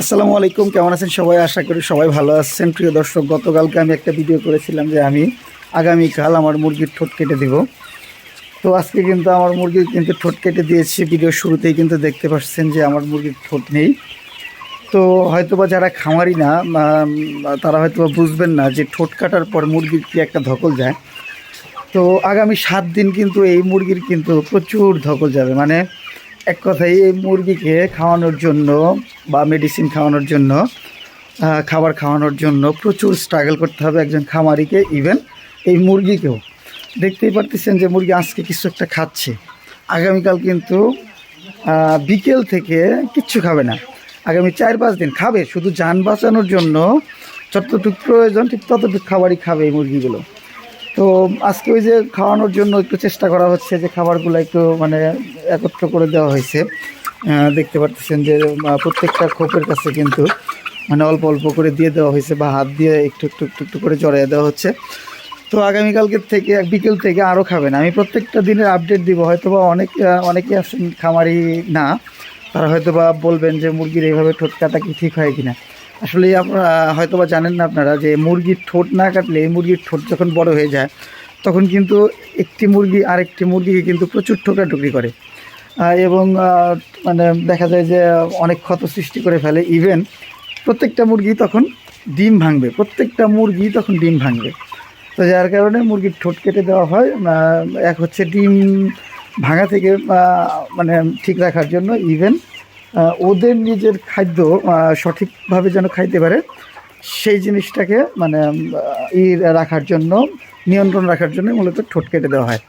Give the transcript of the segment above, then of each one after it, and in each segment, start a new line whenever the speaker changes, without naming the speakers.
আসসালামু আলাইকুম, কেমন আছেন সবাই? আশা করি সবাই ভালো আছেন। প্রিয় দর্শক, গতকালকে আমি একটা ভিডিও করেছিলাম যে আমি আগামীকাল আমার মুরগির ঠোঁট কেটে দিব। তো আজকে কিন্তু আমার মুরগির কিন্তু ঠোঁট কেটে দিয়েছি। ভিডিও শুরুতেই কিন্তু দেখতে পাচ্ছেন যে আমার মুরগির ঠোঁট নেই। তো হয়তোবা যারা খামারি না তারা হয়তোবা বুঝবেন না যে ঠোঁট কাটার পর মুরগির কি একটা ধকল যায়। তো আগামী সাত দিন কিন্তু এই মুরগির কিন্তু প্রচুর ধকল যাবে। মানে এক কথায় এই মুরগিকে খাওয়ানোর জন্য বা মেডিসিন খাওয়ানোর জন্য খাবার খাওয়ানোর জন্য প্রচুর স্ট্রাগল করতে হবে একজন খামারিকে ইভেন এই মুরগিকেও। দেখতেই পারতেছেন যে মুরগি আজকে কিছু একটা খাচ্ছে। আগামীকাল কিন্তু বিকেল থেকে কিচ্ছু খাবে না। আগামী চার পাঁচ দিন খাবে, শুধু যান বাঁচানোর জন্য যতটুকু প্রয়োজন ঠিক ততটুকু খাবারই খাবে এই মুরগিগুলো। তো আজকে ওই যে খাওয়ানোর জন্য একটু চেষ্টা করা হচ্ছে যে খাবারগুলো একটু মানে একত্র করে দেওয়া হয়েছে। দেখতে পাচ্ছেন যে প্রত্যেকটা খোপের কাছে কিন্তু মানে অল্প অল্প করে দিয়ে দেওয়া হয়েছে বা হাত দিয়ে একটু একটু একটু একটু করে জড়িয়ে দেওয়া হচ্ছে। তো আগামীকালকের থেকে বিকেল থেকে আরও খাবেন। আমি প্রত্যেকটা দিনের আপডেট দিব হয়তো বা অনেক অনেকে আছেন খামারি না, তারা হয়তো বা বলবেন যে, মুরগির এইভাবে ঠোঁট কাটা কি ঠিক হয় কিনা? আসলে আপনারা হয়তো বা জানেন না আপনারা যে মুরগির ঠোঁট না কাটলে এই মুরগির ঠোঁট যখন বড় হয়ে যায়, তখন কিন্তু একটি মুরগি আরেকটি মুরগিকে কিন্তু প্রচুর ঠোকাঠুকি করে। এবং মানে দেখা যায় যে অনেক ক্ষত সৃষ্টি করে ফেলে। ইভেন প্রত্যেকটা মুরগি তখন ডিম ভাঙবে, প্রত্যেকটা মুরগি তখন ডিম ভাঙবে। তো যার কারণে মুরগির ঠোঁট কেটে দেওয়া হয় এক হচ্ছে ডিম ভাঙা থেকে মানে ঠিক রাখার জন্য। ইভেন ওদের নিজের খাদ্য সঠিকভাবে যেন খাইতে পারে, সেই জিনিসটাকে মানে ই রাখার জন্য, নিয়ন্ত্রণ রাখার জন্য মূলত ঠোঁট কেটে দেওয়া হয়।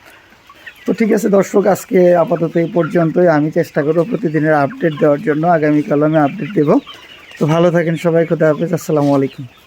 তো ঠিক আছে দর্শক, আজকে আপাতত এই পর্যন্তই। আমি চেষ্টা করব প্রতিদিনের আপডেট দেওয়ার জন্য। আগামীকাল আমি আপডেট দেব। তো ভালো থাকেন সবাই। খোদা হাফেজ। আসসালামু আলাইকুম।